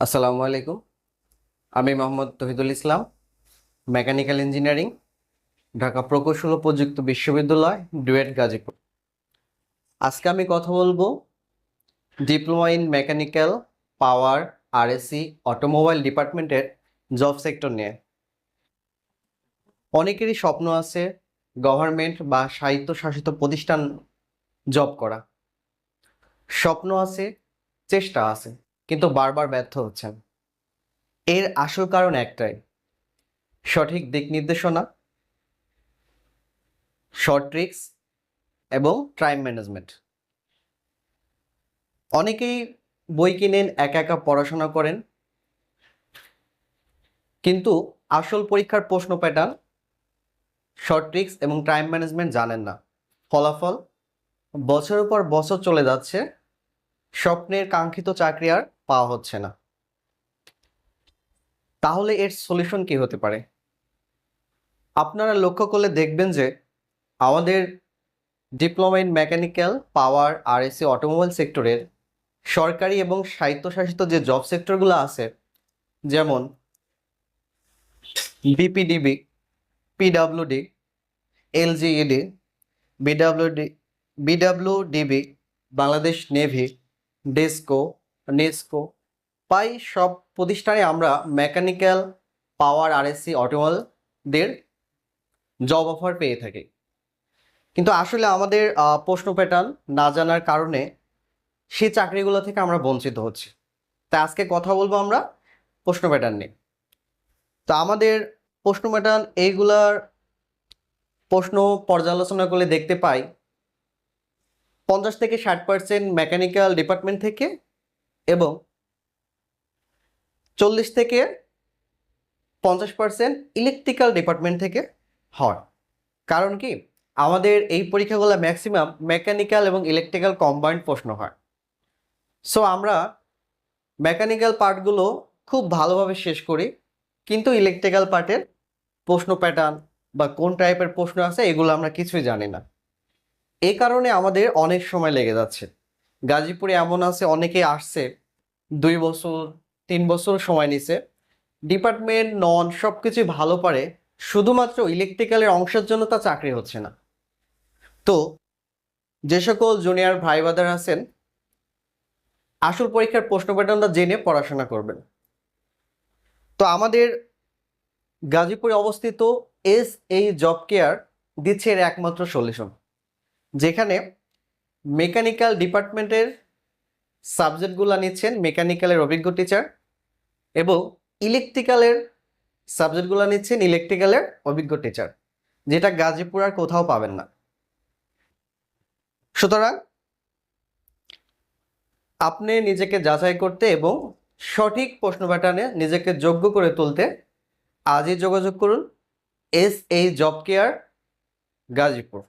আসসালামু আলাইকুম। আমি মোহাম্মদ তহিদুল ইসলাম, মেকানিক্যাল ইঞ্জিনিয়ারিং, ঢাকা প্রকৌশল ও প্রযুক্তি বিশ্ববিদ্যালয়, ডুয়েট গাজীপুর। আজকে আমি কথা বলব diploma in mechanical power, RAC, automobile ডিপার্টমেন্টের জব সেক্টর নিয়ে। অনেকেরই স্বপ্ন আছে গভর্নমেন্ট বা স্বায়ত্তশাসিত প্রতিষ্ঠান জব করা। স্বপ্ন আছে, চেষ্টা আছে। কিন্তু বারবার ব্যর্থ হচ্ছেন। এর আসল কারণ একটাই। সঠিক দিক নির্দেশনা শর্ট ট্রিক্স এবং টাইম ম্যানেজমেন্ট অনেকেই বই কিনেন, একা একা পড়াশোনা করেন। কিন্তু আসল পরীক্ষার প্রশ্ন প্যাটার্ন শর্ট ট্রিক্স এবং টাইম ম্যানেজমেন্ট জানেন না। ফলাফল বছরের পর বছর চলে যাচ্ছে, স্বপ্নের কাঙ্ক্ষিত চাকরি আর পাওয়া হচ্ছে না। তাহলে এর সলিউশন কি হতে পারে? আপনারা লক্ষ্য করলে দেখবেন যে আমাদের diploma in mechanical power R AC automobile সেক্টরের সরকারি এবং স্বায়ত্তশাসিত যে জব সেক্টরগুলো আছে, যেমন BPDB PWD LGED BWD BWDB Bangladesh navy DESCO NESCO. পাই সব প্রতিষ্ঠানে আমরা মেকানিক্যাল পাওয়ার, আরএসসি অটোমোবাইলদের জব অফার পেয়ে থাকি। কিন্তু আসলে আমাদের প্রশ্ন প্যাটার্ন না জানার কারণে সেই চাকরিগুলো থেকে আমরা বঞ্চিত হচ্ছি। তাই আজকে কথা বলব আমরা প্রশ্ন প্যাটার্ন নিয়ে। তো আমাদের প্রশ্ন প্যাটার্ন এইগুলার প্রশ্ন পর্যালোচনা করলে দেখতে পাই, পঞ্চাশ থেকে ষাট পার্সেন্ট মেকানিক্যাল ডিপার্টমেন্ট থেকে এবং চল্লিশ থেকে পঞ্চাশ পার্সেন্ট ইলেকট্রিক্যাল ডিপার্টমেন্ট থেকে হয়। কারণ কি? আমাদের এই পরীক্ষাগুলো ম্যাক্সিমাম মেকানিক্যাল এবং ইলেকট্রিক্যাল কম্বাইন্ড প্রশ্ন হয়। সো আমরা মেকানিক্যাল পার্টগুলো খুব ভালোভাবে শেষ করি, কিন্তু ইলেকট্রিক্যাল পার্টের প্রশ্ন প্যাটার্ন বা কোন টাইপের প্রশ্ন আছে, এগুলো আমরা কিছুই জানি না। এই কারণে আমাদের অনেক সময় লেগে যাচ্ছে। গাজীপুরে এমন আছে, অনেকে আসছে, দুই বছর, তিন বছর সময় নিছে। ডিপার্টমেন্ট নন সব কিছু ভালো পারে, শুধুমাত্র ইলেকট্রিক্যালের অংশের জন্য তা চাকরি হচ্ছে না। তো, যে সকল জুনিয়র ভাই বাদার আছেন, আসল পরীক্ষার প্রশ্ন প্যাটার্নটা জেনে পড়াশোনা করবেন। তো আমাদের গাজীপুরে অবস্থিত এস এই জব কেয়ার দিচ্ছে এর একমাত্র সলিউশন, যেখানে মেকানিক্যাল ডিপার্টমেন্টের সাবজেক্টগুলো নিচ্ছেন মেকানিক্যালের অভিজ্ঞ টিচার এবং ইলেকট্রিক্যালের সাবজেক্টগুলো নিচ্ছেন ইলেকট্রিক্যালের অভিজ্ঞ টিচার, যেটা গাজীপুর আর কোথাও পাবেন না। সুতরাং আপনি নিজেকে যাচাই করতে এবং সঠিক প্রশ্ন প্যাটার্নে নিজেকে যোগ্য করে তুলতে আজই যোগাযোগ করুন এস এই জব কেয়ার গাজীপুর।